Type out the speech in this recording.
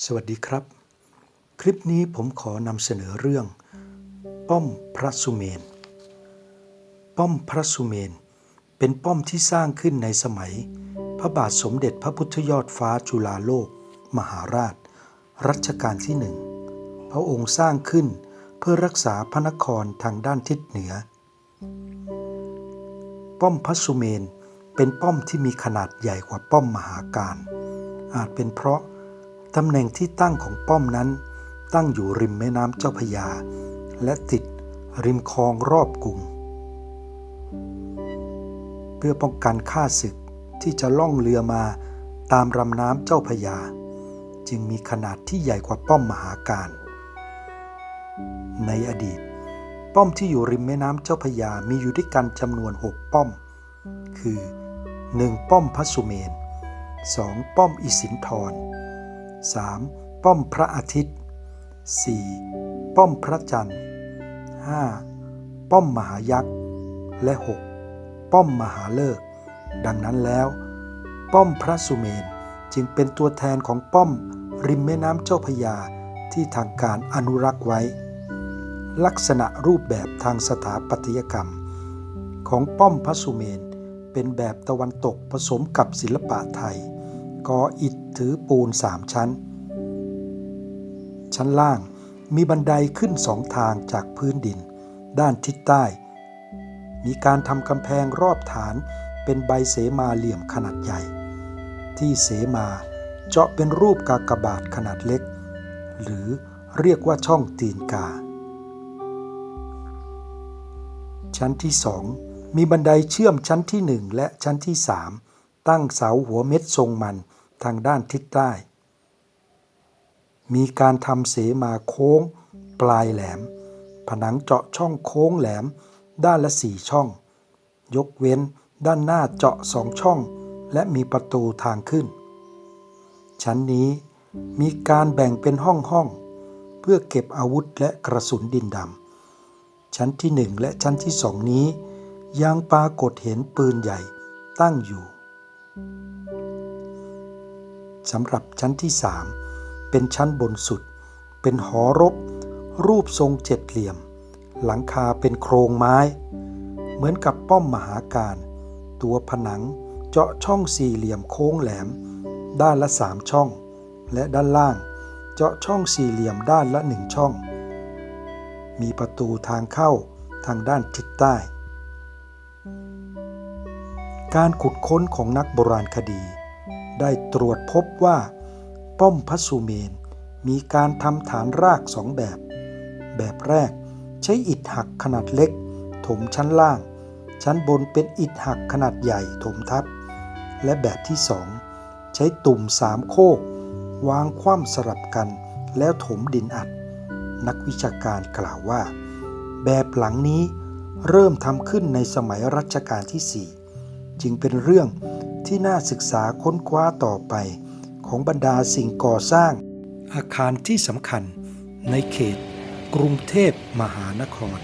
สวัสดีครับ คลิปนี้ผมขอนำเสนอเรื่อง ป้อมพระสุเมน ป้อมพระสุเมน เป็นป้อมที่สร้างขึ้นในสมัย พระบาทสมเด็จพระพุทธยอดฟ้าจุฬาโลก มหาราช รัชกาลที่หนึ่งพระองค์สร้างขึ้นเพื่อรักษาพระนครทางด้านทิศเหนือ ป้อมพระสุเมนเป็นป้อมที่มีขนาดใหญ่กว่าป้อมมหาการ อาจเป็นเพราะ ตำแหน่งที่ตั้งของป้อมนั้น ตั้งอยู่ริมแม่น้ำเจ้าพยา และติดริมคลองรอบกรุง เพื่อป้องกันข้าศึกที่จะล่องเรือมาตามลำน้ำเจ้าพยา จึงมีขนาดที่ใหญ่กว่าป้อมมหาการ ในอดีต ป้อมที่อยู่ริมแม่น้ำเจ้าพยามีอยู่ด้วยกันจำนวน 6 ป้อม คือ 1. ป้อมพระสุเมน 2. ป้อมอิสินทร 3. ป้อมพระอาทิตย์ 4. ป้อมพระจันทร์ 5. ป้อมมหายักษ์ และ 6. ป้อมมหาเลิก ดังนั้นแล้ว ป้อมพระสุเมนจึงเป็นตัวแทนของป้อมริมแม่น้ำเจ้าพยาที่ทางการอนุรักษ์ไว้ ลักษณะรูปแบบทางสถาปัตยกรรม ของป้อมพระสุเมนเป็นแบบตะวันตกผสมกับศิลปะไทย ก่ออิฐถือปูนสามชั้น ชั้นล่างมีบันไดขึ้นสองทางจากพื้นดิน ด้านทิศใต้ มีการทำกำแพงรอบฐานเป็นใบเสมาเหลี่ยมขนาดใหญ่ ที่เสมาเจาะเป็นรูปกากบาทขนาดเล็ก หรือเรียกว่าช่องตีนกา ชั้นที่สองมีบันไดเชื่อมชั้นที่หนึ่งและชั้นที่สามตั้งเสาหัวเม็ดทรงมัน ทางด้านทิศใต้ มีการทำเสมาโค้งปลายแหลม ผนังเจาะช่องโค้งแหลม ด้านละสี่ช่อง ยกเว้นด้านหน้าเจาะสองช่อง และมีประตูทางขึ้น ชั้นนี้มีการแบ่งเป็นห้องห้องๆเพื่อเก็บอาวุธและกระสุนดินดำ ชั้นที่หนึ่งและชั้นที่สองนี้ ยังปรากฏเห็นปืนใหญ่ตั้งอยู่ สำหรับชั้นที่สามเป็นชั้นบนสุด เป็นหอรบ รูปทรงเจ็ดเหลี่ยม หลังคาเป็นโครงไม้ เหมือนกับป้อมมหาการ ตัวผนังเจาะช่องสี่เหลี่ยมโค้งแหลม ด้านละสามช่อง และด้านล่าง เจาะช่องสี่เหลี่ยมด้านละหนึ่งช่อง มีประตูทางเข้าทางด้านทิศใต้ การขุดค้นของนักโบราณคดี ได้ตรวจพบว่า ป้อมพระสุเมน มีการทำฐานรากสองแบบ แบบแรกใช้อิฐหักขนาดเล็ก ถมชั้นล่าง ชั้นบนเป็นอิฐหักขนาดใหญ่ถมทับ และแบบที่สองใช้ตุ่มสามโคก วางคว่ำสลับกันแล้วถมดินอัด นักวิชาการกล่าวว่า แบบหลังนี้เริ่มทำขึ้นในสมัยรัชกาลที่ 4 จึงเป็นเรื่อง ที่น่าศึกษาค้นคว้าต่อไป ของบรรดาสิ่งก่อสร้าง อาคารที่สำคัญในเขตกรุงเทพมหานคร